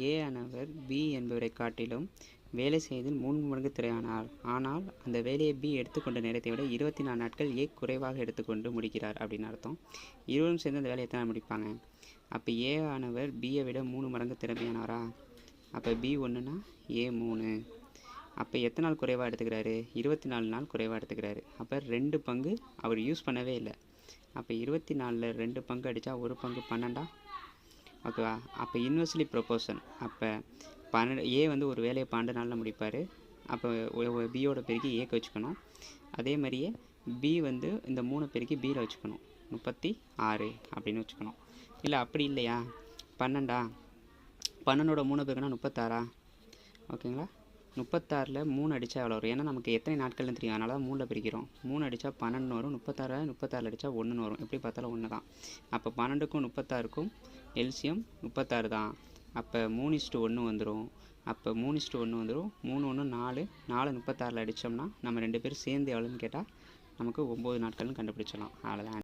ஏ ஆனவர் பி என்பவரை காட்டிலும் வேலை செய்ததில் மூன்று மடங்கு திரையானார். ஆனால் அந்த வேலையை பி எடுத்துக்கொண்ட நேரத்தை விட இருபத்தி நாலு நாட்கள் ஏ குறைவாக எடுத்துக்கொண்டு முடிக்கிறார் அப்படின்னு அர்த்தம். இருவரும் சேர்ந்து அந்த வேலையை எத்தனை நாள் முடிப்பாங்க. அப்போ ஏ ஆனவர் பியை விட மூணு மடங்கு திறமையானவரா அப்போ பி ஒன்றுனா ஏ மூணு. அப்போ எத்தனை நாள் குறைவாக எடுத்துக்கிறாரு? இருபத்தி நாலு நாள் குறைவாக எடுத்துக்கிறாரு. அப்போ ரெண்டு பங்கு அவர் யூஸ் பண்ணவே இல்லை. அப்போ இருபத்தி நாலில் ரெண்டு பங்கு அடித்தா ஒரு பங்கு பன்னெண்டா? ஓகேவா? அப்போ இன்வெர்ஸ்லி ப்ரொபோஷன் அப்போ பன்னெண்டு ஏ வந்து ஒரு வேலையை பன்னெண்டு நாளில் முடிப்பார். அப்போ பியோட பெருக்கி ஏக்கு வச்சுக்கணும். அதே மாதிரியே பி வந்து இந்த மூணு பெருக்கி பியில் வச்சுக்கணும். முப்பத்தி ஆறு அப்படின்னு வச்சுக்கணும். இல்லை அப்படி இல்லையா? பன்னெண்டா? பன்னெண்டோட மூணு பெருக்குனா முப்பத்தாறா? ஓகேங்களா? முப்பத்தாறில் மூணு அடித்தா எவ்வளோ வரும்? ஏன்னா நமக்கு எத்தனை நாட்கள்னு தெரியும். அதனால தான் மூணில் பிரிக்கிறோம். மூணு அடித்தா பன்னெண்டு வரும். முப்பத்தாறு முப்பத்தாறில் அடித்தா ஒன்றுன்னு வரும். எப்படி பார்த்தாலும் ஒன்று தான் அப்போ பன்னெண்டுக்கும் முப்பத்தாறுக்கும் எல்சியம் முப்பத்தாறு தான். அப்போ மூணு இஸ்ட்டு ஒன்று வந்துடும் அப்போ மூணு இஸ்ட்டு ஒன்று வந்துடும் மூணு ஒன்று நாலு நாலு முப்பத்தாறில் அடித்தோம்னா நம்ம ரெண்டு பேரும் சேர்ந்து எவ்வளோன்னு கேட்டால் நமக்கு ஒம்பது நாட்கள்னு கண்டுபிடிச்சிடலாம். அவ்வளோதான்